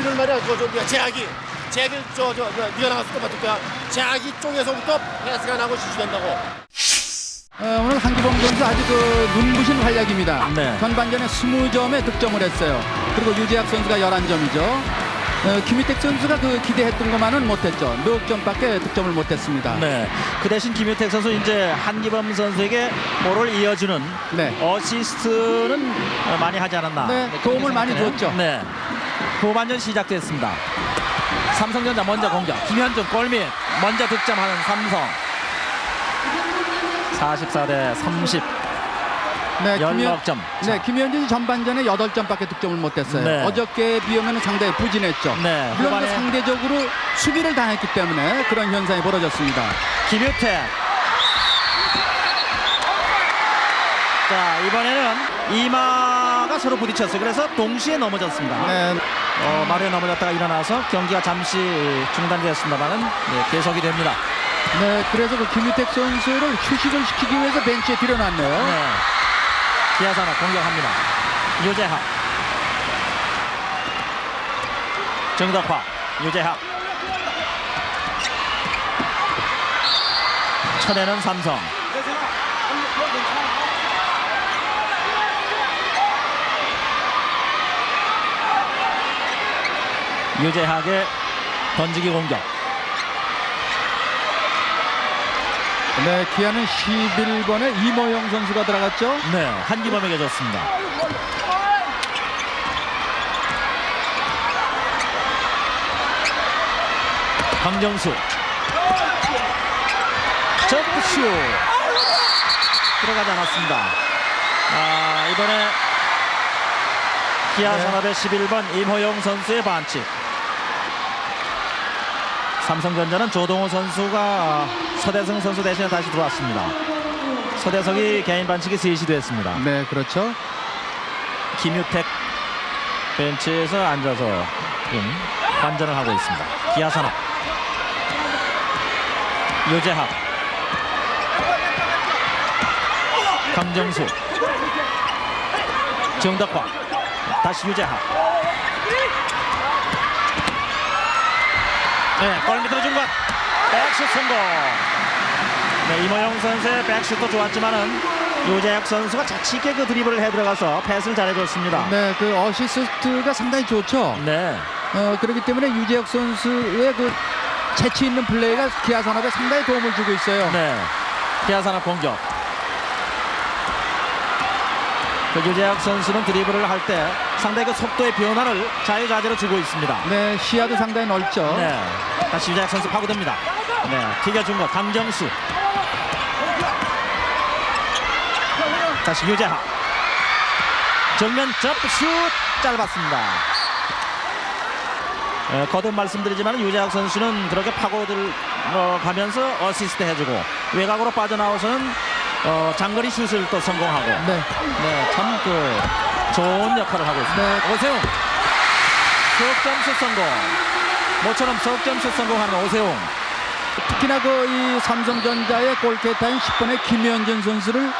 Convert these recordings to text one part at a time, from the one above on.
수비를 말이야 저 저 뭐야 제약이 제약이 저저 밀어나갔을 때 말이야 제약이 쪽에서부터 패스가 나고 실수된다고 어, 오늘 한기범 선수 아주 그 눈부신 활약입니다. 네. 전반전에 20점의 득점을 했어요. 그리고 유재학 선수가 11점이죠. 어, 김희택 선수가 그 기대했던 것만은 못했죠. 몇 점밖에 득점을 못했습니다. 네. 그 대신 김효택 선수 이제 한기범 선수에게 볼을 이어주는 네. 어시스트는 어, 많이 하지 않았나. 네, 그렇게 도움을 많이. 줬죠. 네. 후반전 시작됐습니다. 삼성전자 먼저 공격. 김현준 골밑 먼저 득점하는 삼성. 44 대 30. 네, 김현, 16점. 네, 김현준이 전반전에 8점밖에 득점을 못했어요. 네. 어저께 비하면 상당히 부진했죠. 네, 물론 그 후반에- 상대적으로 수비를 당했기 때문에 그런 현상이 벌어졌습니다. 김효택. 자 이번에는 이마가 서로 부딪혔어요. 그래서 동시에 넘어졌습니다. 네, 어, 마루에 넘어졌다가 일어나서 경기가 잠시 중단되었습니다만은 네, 계속이 됩니다. 네, 그래서 그 김희택 선수를 휴식을 시키기 위해서 벤치에 들여놨네요. 네. 기아산업 공격합니다. 유재학. 정덕화. 유재학. 쳐내는 삼성. 유재학의 던지기 공격. 네, 기아는 11번에 이모영 선수가 들어갔죠. 네, 한기범에게 줬습니다. 강정수 점프슛 들어가지 않았습니다. 아, 이번에 기아 네. 산업의 11번 임호영 선수의 반칙. 삼성전자는 조동호 선수가 서대성 선수 대신에 다시 들어왔습니다. 서대성이 개인 반칙이 셋이 됐습니다. 네, 그렇죠. 김유택 벤치에서 앉아서 지금 관전을 하고 있습니다. 기아산업 유재학 강정수 정덕화 다시 유재학 네, 골 밑으로 준 것. 백슛 성공. 네, 이모영 선수의 백슛도 좋았지만은 유재학 선수가 자치있게 그 드리블을 해 들어가서 패스를 잘해줬습니다. 네, 그 어시스트가 상당히 좋죠. 네. 어, 그렇기 때문에 유재혁 선수의 그 재치 있는 플레이가 기아 산업에 상당히 도움을 주고 있어요. 네. 기아산업 공격. 그 유재학 선수는 드리블을 할때 상당히 그 속도의 변화를 자유자재로 주고 있습니다. 네, 시야도 상당히 넓죠. 네. 다시 유재학 선수 파고듭니다. 네. 튀겨준 거 강정수. 다시 유재학. 정면 점프슛 짧았습니다. 에, 거듭 말씀드리지만 유재학 선수는 그렇게 파고들 어, 가면서 어시스트 해주고 외곽으로 빠져나와서는 어, 장거리 슛을 또 성공하고 네. 네, 참그 좋은 역할을 하고 있습니다. 네. 오세웅 석점슛 성공. 모처럼 석점슛 성공하는 오세웅. 특히나 그 이 삼성전자의 골키터인 10번의 김현준 선수를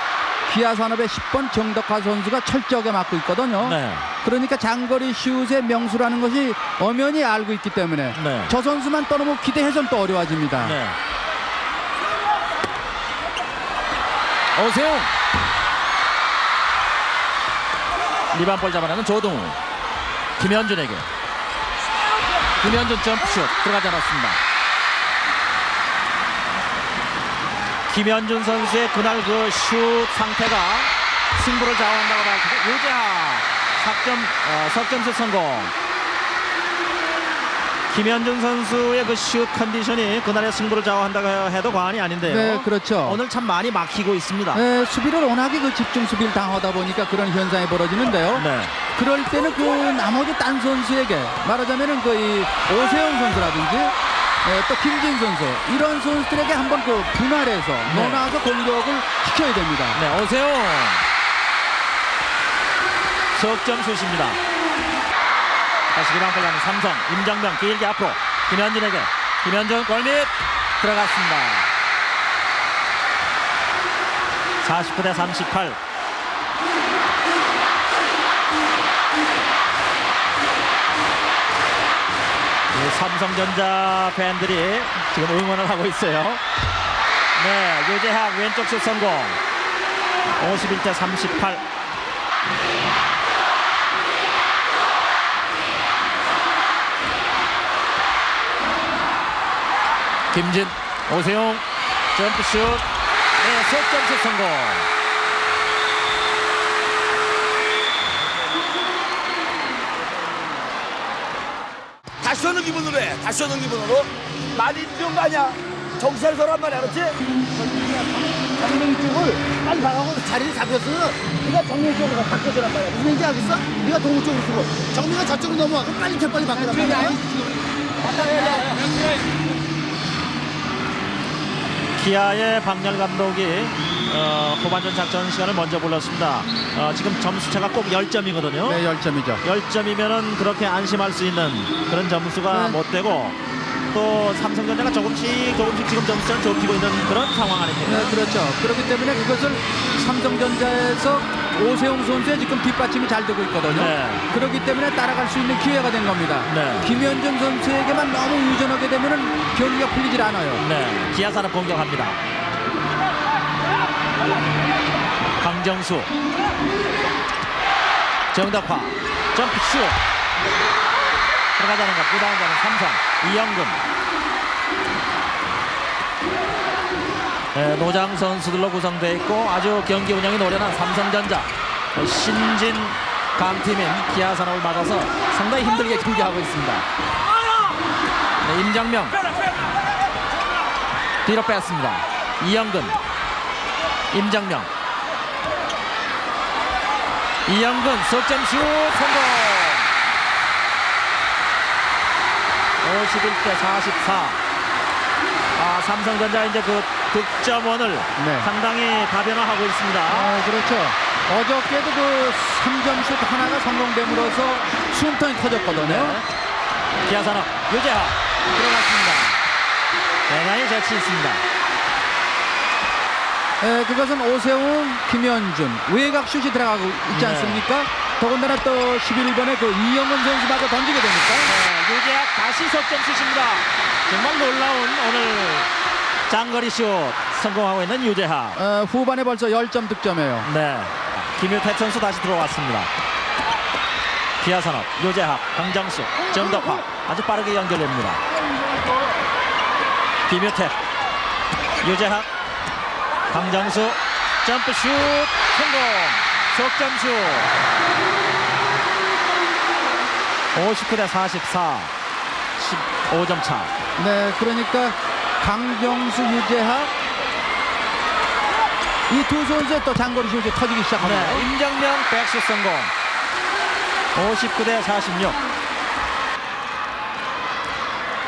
기아 산업의 10번 정덕화 선수가 철저하게 맡고 있거든요. 네. 그러니까 장거리 슛의 명수라는 것이 엄연히 알고 있기 때문에 네. 저 선수만 떠나면 기대해서는 또 어려워집니다. 네. 오세웅. 리반볼 잡아내는 조동우. 김현준에게. 김현준 점프슛 들어가지 않았습니다. 김현준 선수의 그날 그 슛 상태가 승부를 좌우한다고 밝히고 유재하 석점 어, 석점슛 성공. 김현준 선수의 그 슛 컨디션이 그날의 승부를 좌우한다고 해도 과언이 아닌데요. 네, 그렇죠. 오늘 참 많이 막히고 있습니다. 네, 수비를 워낙에 그 집중 수비를 당하다 보니까 그런 현상이 벌어지는데요. 네. 그럴 때는 그 나머지 딴 선수에게 말하자면은 그 이 오세영 선수라든지 예, 또 김진 선수 이런 선수들에게 한번 그 분할해서 네. 넣어놔서 공격을 시켜야 됩니다. 네, 오세요. 석점 슛입니다. 다시 리방골 가는 삼성 임정명 길게 앞으로 김현준에게 김현준 골밑 들어갔습니다. 49 대 38. 우리 삼성전자 팬들이 지금 응원을 하고 있어요. 네, 유재학 왼쪽 슛 성공. 51 대 38. 김진, 오세용, 점프슛, 네, 속점슛 성공. 다시 오는 기분으로 해. 다시 오는 기분으로. 많이 좋은 거 아니야. 정신을 서란 말이야, 알았지? 정명 쪽을 빨리 나가고 자리를 잡혔어. 네가 정명 쪽으로 바꿔주란 말이야. 무슨 얘기인지 알겠어? 네가 동호 쪽으로 쓰고 정명이 저쪽으로 넘어와. 그럼 빨리 재 빨리 바꾸란 말이야. 기아의 박열 감독이 어, 후반전 작전 시간을 먼저 불렀습니다. 어, 지금 점수차가 꼭 10점이거든요. 네, 10점이죠. 10점이면은 그렇게 안심할 수 있는 그런 점수가 네. 못 되고 또 삼성전자가 조금씩 조금씩 지금 점수를 좁히고 있는 그런 상황 아닙니까? 네, 그렇죠. 그렇기 때문에 그것을 삼성전자에서 오세훈 선수의 지금 뒷받침이 잘 되고 있거든요. 네. 그렇기 때문에 따라갈 수 있는 기회가 된 겁니다. 네. 김현정 선수에게만 너무 의존하게 되면 은 경기가 풀리질 않아요. 네, 기아산업 공격합니다. 강정수, 정덕화, 점프슛 들어가자는 것, 부담자는 삼성, 이영근. 노장 선수들로 구성되어 있고 아주 경기 운영이 노련한 삼성전자 신진 강팀인 기아산업을 맞아서 상당히 힘들게 경기하고 있습니다. 네, 임장명 뒤로 뺐습니다. 이영근, 임장명, 이영근 석점 슛 성공. 51대 44. 아 삼성전자 이제 그 득점원을 네. 상당히 다변화하고 있습니다. 아, 그렇죠. 어저께도 그 3점슛 하나가 성공됨으로써 숨통이 터졌거든요. 네. 기아산업 유재하 들어갔습니다. 대단히 재치 있습니다. 에, 그것은 오세훈, 김현준 외곽 슛이 들어가고 있지 네. 않습니까? 더군다나 또 11번에 그 이영은 선수마저 던지게 됩니까? 네, 유재학 다시 석점슛입니다. 정말 놀라운 오늘 장거리 슛 성공하고 있는 유재학. 어, 후반에 벌써 10점 득점이에요. 네. 김유택 선수 다시 들어왔습니다. 기아산업, 유재학, 강정수, 정덕화 아주 빠르게 연결됩니다. 김유택, 유재학, 강정수, 점프슛 성공, 석점슛. 59 대 44, 15점 차. 네, 그러니까 강경수, 유재학 이두 선수의 또 장거리 슛이 터지기 시작합니다. 네, 임정명 백슛 성공. 59 대 46.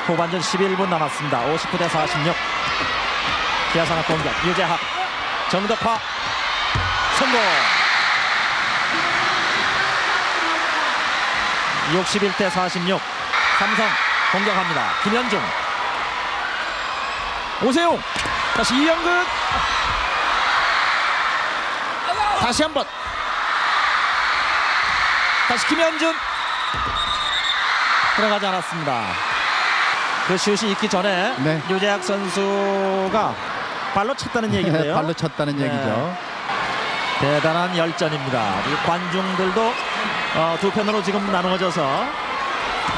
후반전 11분 남았습니다. 59 대 46. 기아산업 공격. 유재학. 정덕화. 성공. 61 대 46. 삼성 공격합니다. 김현중. 오세용. 다시 이영근. 다시 한번 다시 김현준 들어가지 않았습니다 그 슛이 있기 전에 네. 유재학 선수가 발로 찼다는 얘기인데요 발로 쳤다는 네. 얘기죠. 대단한 열전입니다 이 관중들도 어, 두 편으로 지금 나누어져서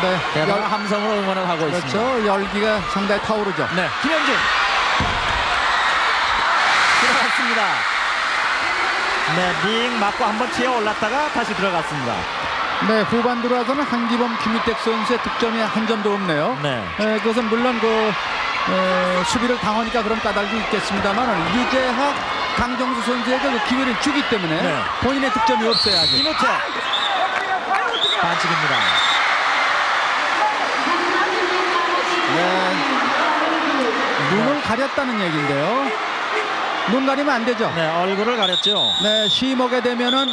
네, 대단한 열- 함성으로 응원을 하고 있습니다 그렇죠. 열기가 상당히 타오르죠. 네, 김현준 들어갔습니다 네, 빙 맞고 한번 튀어 올랐다가 다시 들어갔습니다 네, 후반 들어와서는 한기범, 김유택 선수의 득점이 한 점도 없네요. 네. 에, 그것은 물론 그 에, 수비를 당하니까 그런 까닭도 있겠습니다만 유재학, 강정수 선수에게 그 기회를 주기 때문에 네. 본인의 득점이 없어야지. 이노태 반칙입니다. 네. 눈을 가렸다는 얘기인데요. 눈 가리면 안 되죠. 네, 얼굴을 가렸죠. 네, 쉬먹게 되면은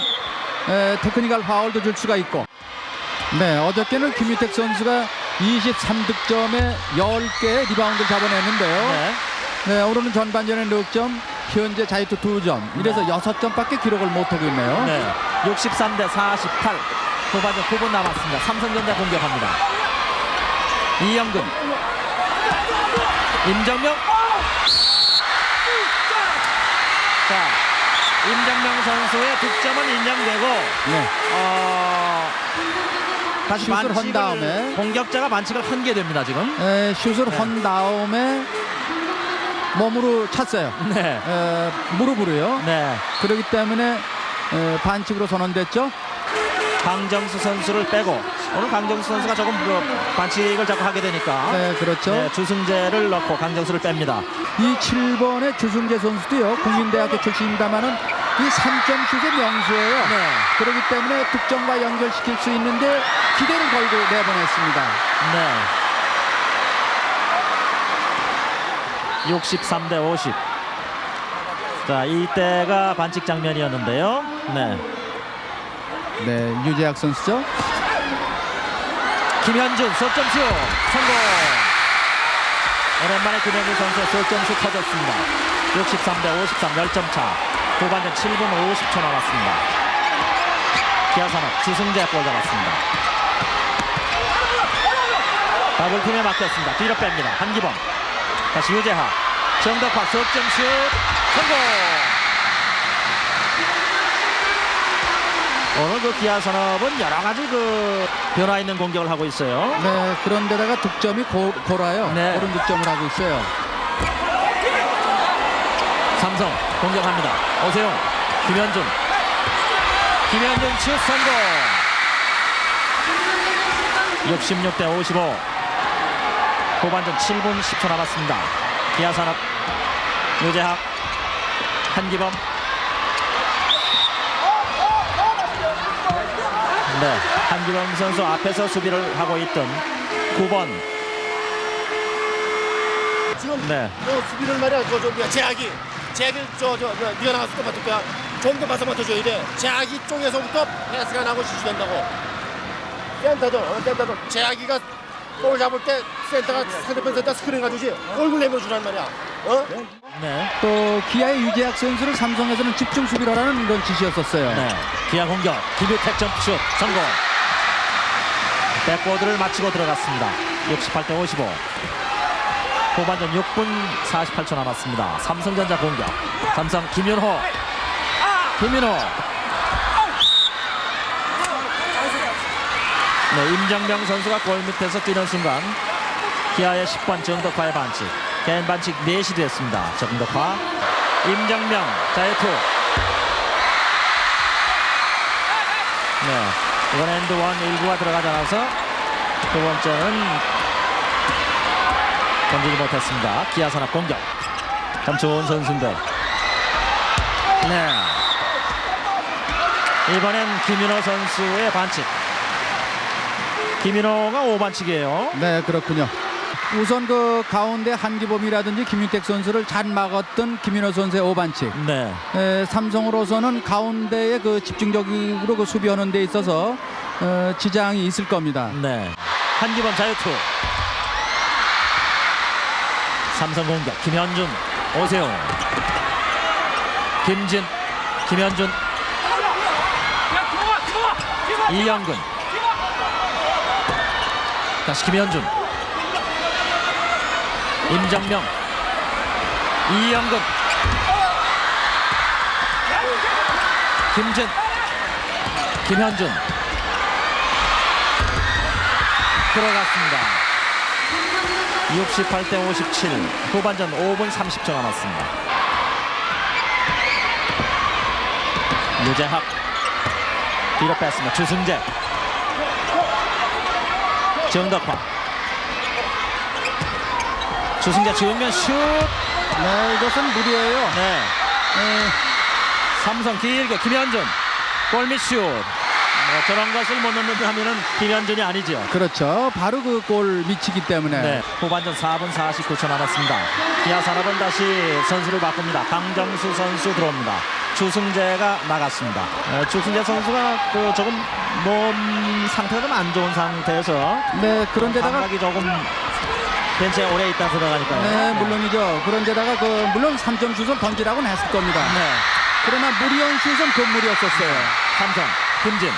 에, 테크니컬 파울도 줄 수가 있고. 네, 어저께는 김유택 선수가 23득점에 10개의 리바운드를 잡아냈는데요. 네. 네, 오늘은 전반전에 득점, 현재 자유투 2점. 이래서 6점밖에 기록을 못하고 있네요. 네. 63대 48. 후반전 9분 남았습니다. 삼성전자 공격합니다. 이영근 임정명 자 임정명 선수의 득점은 인정되고 네. 어, 다시 슛을 한 반칙을 다음에. 공격자가 반칙을 한 게 됩니다 지금 에, 슛을 네. 한 다음에 몸으로 찼어요. 네. 에, 무릎으로요. 네. 그렇기 때문에 에, 반칙으로 선언됐죠. 강정수 선수를 빼고 오늘 강정수 선수가 조금 그 반칙을 자꾸 하게 되니까 네, 그렇죠. 네, 주승재를 넣고 강정수를 뺍니다. 이 7번의 주승재 선수도요. 국민대학교 출신입니다만은 이 3점 슛의 명수예요. 네. 그렇기 때문에 득점과 연결시킬 수 있는데 기대를 걸고 내보냈습니다. 네. 63 대 50. 자, 이때가 반칙 장면이었는데요. 네. 네, 유재학 선수죠. 김현준 석점슛 성공. 오랜만에 김현준 선수의 석점슛 터졌습니다. 63대 53 10점 차. 후반전 7분 50초 남았습니다. 기아산업 주승재 볼 잡았습니다. 더블팀에 맡겼습니다. 뒤로 뺍니다. 한기범. 다시 유재하. 정덕화 석점슛 성공. 오늘 그 기아 산업은 여러 가지 그 변화 있는 공격을 하고 있어요. 네, 그런데다가 득점이 고, 고라요. 네. 고른 득점을 하고 있어요. 삼성 공격합니다. 오세용, 김현준, 김현준 슛 성공. 66대 55. 후반전 7분 10초 남았습니다. 기아산업 유재학 한기범. 네, 한기범 선수 앞에서 수비를 하고 있던 9번. 지금 네. 뭐 수비를 말이야 저, 저 뭐야 제약이 제약이 저저 네가 또 맡을 거야 좀더 봐서 맡아줘야 돼 제약이 쪽에서부터 패스가 나고 실수된다고 어, 센터들 제약이가 볼 잡을 때 센터가 상대편 센터 스크린 가주지 얼굴 내밀어주란 말이야. 어? 네. 또 기아의 유재학 선수를 삼성에서는 집중 수비를 하라는 그런 지시였었어요. 네. 기아 공격. 김유택 점프슛 성공. 백보드를 마치고 들어갔습니다. 68대 55 후반전 6분 48초 남았습니다. 삼성전자 공격. 삼성 김윤호. 김윤호 네, 임정명 선수가 골 밑에서 뛰는 순간 기아의 10번 정덕화의 반칙 개인 반칙 4시 됐습니다 정덕화 임정명 자유투 네, 이번 엔드 원 1구가 들어가지 않아서 두 번째는 던지지 못했습니다. 기아 산업 공격. 참 좋은 선수인데. 네. 이번엔 김인호 선수의 반칙. 김인호가 5반칙이에요. 네, 그렇군요. 우선 그 가운데 한기범이라든지 김윤택 선수를 잘 막았던 김인호 선수의 오반칙. 네. 에, 삼성으로서는 가운데에 그 집중적으로 그 수비하는 데 있어서 어, 지장이 있을 겁니다. 네. 한기범 자유투. 삼성 공격. 김현준, 오세훈. 김진, 김현준. 이영근. 다시 김현준. 임정명. 이영근. 김진. 김현준. 들어갔습니다. 68대 57 후반전 5분 30초 남았습니다. 유재학 뒤로 뺐습니다. 주승재 정덕화 주승재 정면 슛 네, 이것은 무리예요. 네. 에, 삼성 길게 김현준 골밑 슛 뭐 저런 것을 못 넣는다 하면은 김현준이 아니죠. 그렇죠. 바로 그 골 미치기 때문에. 네, 후반전 4분 49초 남았습니다. 기아 산업은 다시 선수를 바꿉니다. 강정수 선수 들어옵니다. 주승재가 나갔습니다. 어, 주승재 선수가 그 조금 몸 상태가 좀 안 좋은 상태에서 네, 그런데다가 감각이 조금 벤치에 오래 있다 들어가니까요. 네, 물론이죠. 그런데다가 그 물론 3점 슛을 던지라고는 했을 겁니다. 네, 그러나 무리한 슛은 건물이었었어요. 삼성 김진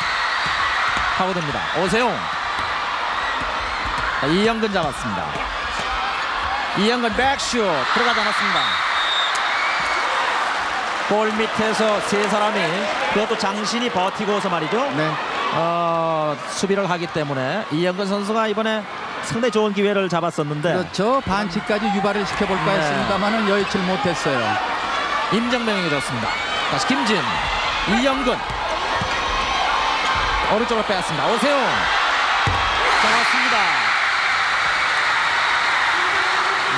파고듭니다. 오세용 자, 이영근 잡았습니다. 이영근 백슛 들어가지 않았습니다. 골 밑에서 세 사람이 그것도 장신이 버티고서 말이죠. 네. 어, 수비를 하기 때문에 이영근 선수가 이번에 상당히 좋은 기회를 잡았었는데 그렇죠. 반칙까지 유발을 시켜볼까 네. 했습니다만은 여의치 못했어요. 임정명이 줬습니다. 다시 김진, 이영근 오른쪽으로 빼앗습니다. 오세훈 잡았습니다.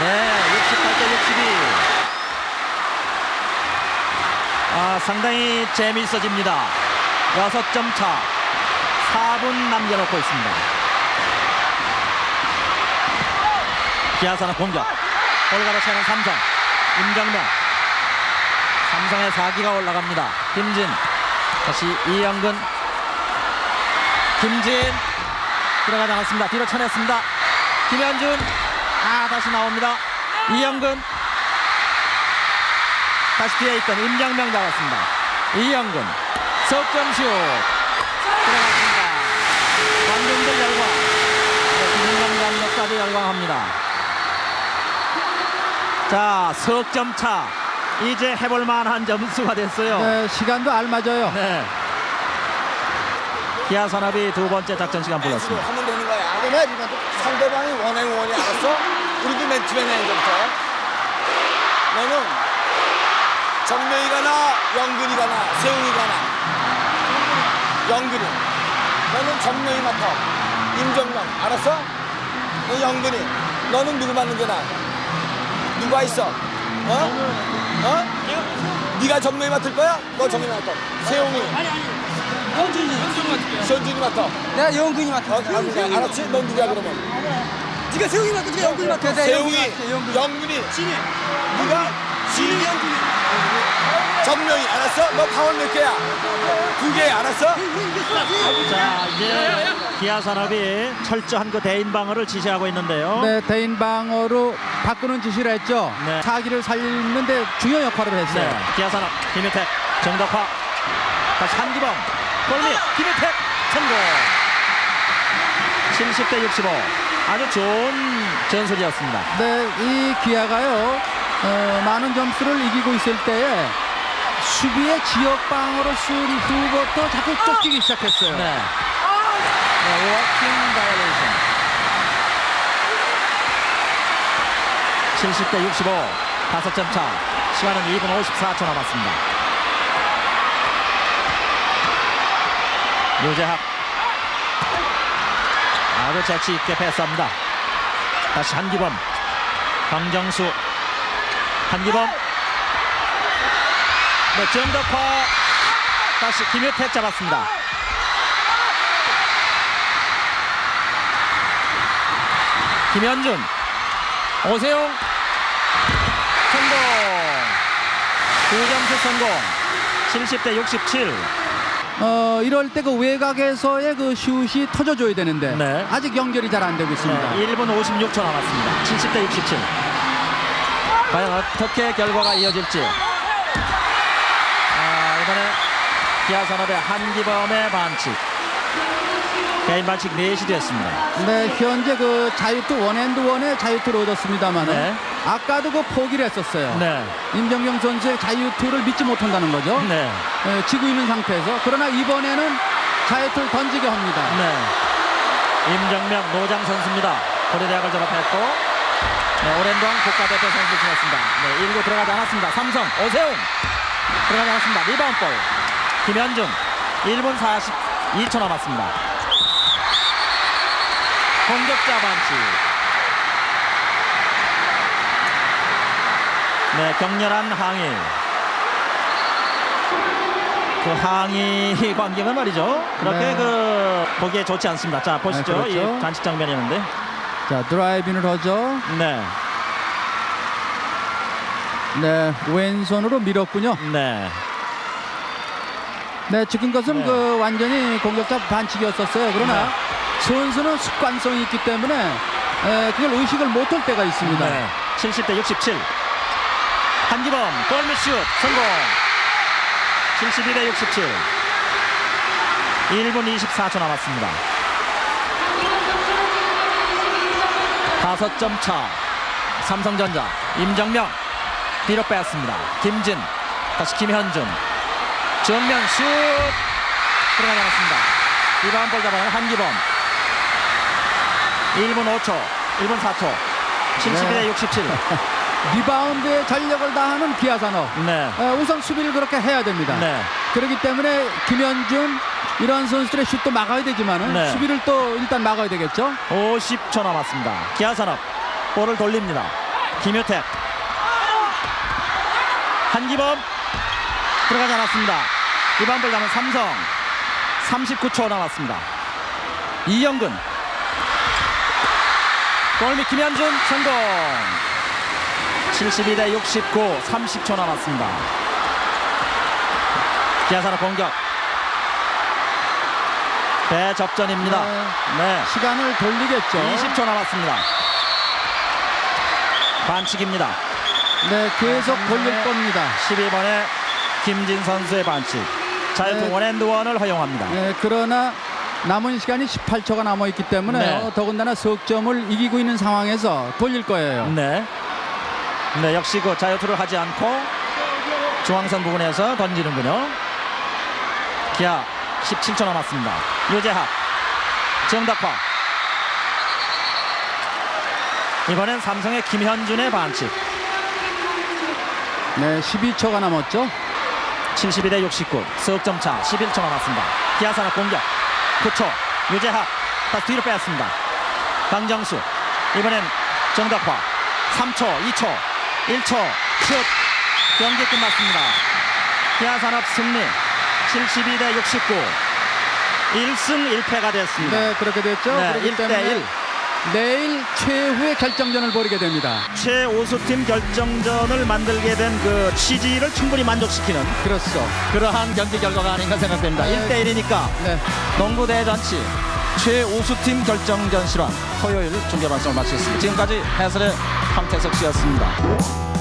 네, 68대 62. 아, 상당히 재미있어집니다. 6점 차. 4분 남겨놓고 있습니다. 기아사는 공격. 골가로 채는 삼성. 임정명. 삼성의 4기가 올라갑니다. 김진. 다시 이영근. 김진. 들어가지 않았습니다. 뒤로 쳐냈습니다. 김현준. 아, 다시 나옵니다. 이영근. 다시 뒤에 있던 임정명 잡았습니다. 이영근. 석점슛. 들어갔습니다. 관중들 열광. 네, 김인감 감독까지 열광합니다. 자, 석점 차. 이제 해볼 만한 점수가 됐어요. 네, 시간도 알맞아요. 네. 기아 산업이 두 번째 작전 시간 불렀습니다. 하면 되는 거야. 그러면 상대방이 원행 원이 알았어. 우리도 맨 처음에 내 이제부터. 너는 정명이 가 나, 영근이 가 나, 세웅이 가 나. 영근이. 너는 정명이 맡아. 임정명. 알았어? 너 영근이. 너는 누구 맡는 게 나? 누가 있어? 어? 어? 네가 정명이 맡을 거야? 너 정명이 맡아. 세웅이. 아니 아니. 현준이. 현준이 맡아. 내가 영근이 맡아. 어, 알- 알았지? 넌 누구야 그러면? 네가 세웅이 맡아. 네가 영근이 맡아. 세웅이, 영근이, 진이, 누가? 진이, 영근이. 정명이 알았어? 너 파원 몇 개야? 두 개, 알았어? 자, 이제 기아 산업이 철저한 그 대인 방어를 지시하고 있는데요. 네, 대인 방어로 바꾸는 지시를 했죠. 네. 사기를 살리는데 중요 역할을 했어요. 네, 기아 산업 김유택, 정덕화, 다시 한기범, 골밑 김유택 성공. 70대 65. 아주 좋은 전술이었습니다. 네, 이 기아가요 어, 많은 점수를 이기고 있을 때에 수비의 지역 방어를 쓴 후부터 자꾸 쫓기기 시작했어요. 네. 네, 워킹 바이올레이션. 70대 65. 5점 차. 시간은 2분 54초 남았습니다. 유재학. 아주 재치 있게 패스합니다. 다시 한기범. 강정수. 한기범. 네, 정덕화. 다시 김효택 잡았습니다. 김현준 오세용 성공 9점슛 성공 70대 67 어, 이럴 때 그 외곽에서의 그 슛이 터져줘야 되는데 네. 아직 연결이 잘 안 되고 있습니다. 네, 1분 56초 남았습니다 70대 67 과연 어떻게 결과가 이어질지 아, 이번에 기아산업의 한기범의 반칙 개인 반칙 4시 됐습니다 네, 현재 그 자유투 원핸드 원의 자유투를 얻었습니다만 네. 아까도 그 포기를 했었어요. 네, 임정명 선수의 자유투를 믿지 못한다는 거죠. 네, 예, 지고 있는 상태에서 그러나 이번에는 자유투를 던지게 합니다. 네. 임정명 노장 선수입니다. 고려대학을 졸업했고 네, 오랜 동안 국가대표 선수 지냈습니다. 네, 1구 들어가지 않았습니다. 삼성 오세훈 들어가지 않았습니다. 리바운드 볼 김현준 1분 42초 남았습니다. 공격자 반칙. 네, 격렬한 항의. 그 항의 광경은 말이죠. 그렇게 네. 그 보기에 좋지 않습니다. 자 보시죠. 네, 그렇죠. 이 잔치 장면이었는데. 자, 드라이빙을 하죠. 네, 네, 왼손으로 밀었군요. 네, 네, 지금 것은 네. 그 완전히 공격자 반칙이었었어요. 그러나 네. 선수는 습관성이 있기 때문에 에, 그걸 의식을 못할 때가 있습니다. 네. 70대 67. 한기범 골밑슛 성공. 71대 67. 1분 24초 남았습니다. 다섯 점 차. 삼성전자 임정명 뒤로 빼앗습니다. 김진 다시 김현준 정면 슛 들어가지 않았습니다. 리바운 볼 잡아낸 한기범 1분 5초 1분 4초 72대 네. 67 리바운드에 전력을 다하는 기아산업. 네. 어, 우선 수비를 그렇게 해야 됩니다. 네. 그렇기 때문에 김현준 이런 선수들의 슛도 막아야 되지만은 네. 수비를 또 일단 막아야 되겠죠. 50초 남았습니다. 기아산업 볼을 돌립니다. 김효택 한기범 들어가지 않았습니다. 리바운드 볼 잡은 삼성 39초 남았습니다. 이영근 골밑 김현준 성공 72 대 69 30초 남았습니다. 기아산업 공격 대접전입니다. 네. 네. 시간을 돌리겠죠. 20초 남았습니다. 반칙입니다. 네, 계속 돌릴 네. 겁니다. 12번의 김진 선수의 반칙. 자유투 네. 원앤드원을 허용합니다. 네, 그러나 남은 시간이 18초가 남아 있기 때문에 네. 어, 더군다나 석점을 이기고 있는 상황에서 돌릴 거예요. 네. 네, 역시 그 자유투를 하지 않고 중앙선 부분에서 던지는군요. 기아 17초 남았습니다. 유재학, 정덕화. 이번엔 삼성의 김현준의 반칙. 네, 12초가 남았죠. 72대 69 석점 차 11초 남았습니다. 기아 산업 공격. 9초 유재학 다시 뒤로 빼앗습니다. 강정수. 이번엔 정덕화. 3초 2초 1초 슛. 경기 끝났습니다. 기아 산업 승리 72대 69 1승 1패가 됐습니다 네, 그렇게 됐죠. 네, 그렇기 1대 때문에 1. 내일 최후의 결정전을 벌이게 됩니다. 최우수팀 결정전을 만들게 된 그 취지를 충분히 만족시키는 그렇죠. 그러한 경기 결과가 아닌가 생각됩니다 네. 1대 1이니까 네. 농구 대잔치 최우수팀 결정전 실황 토요일 중계 방송을 마치겠습니다. 지금까지 해설의 함태석 씨였습니다.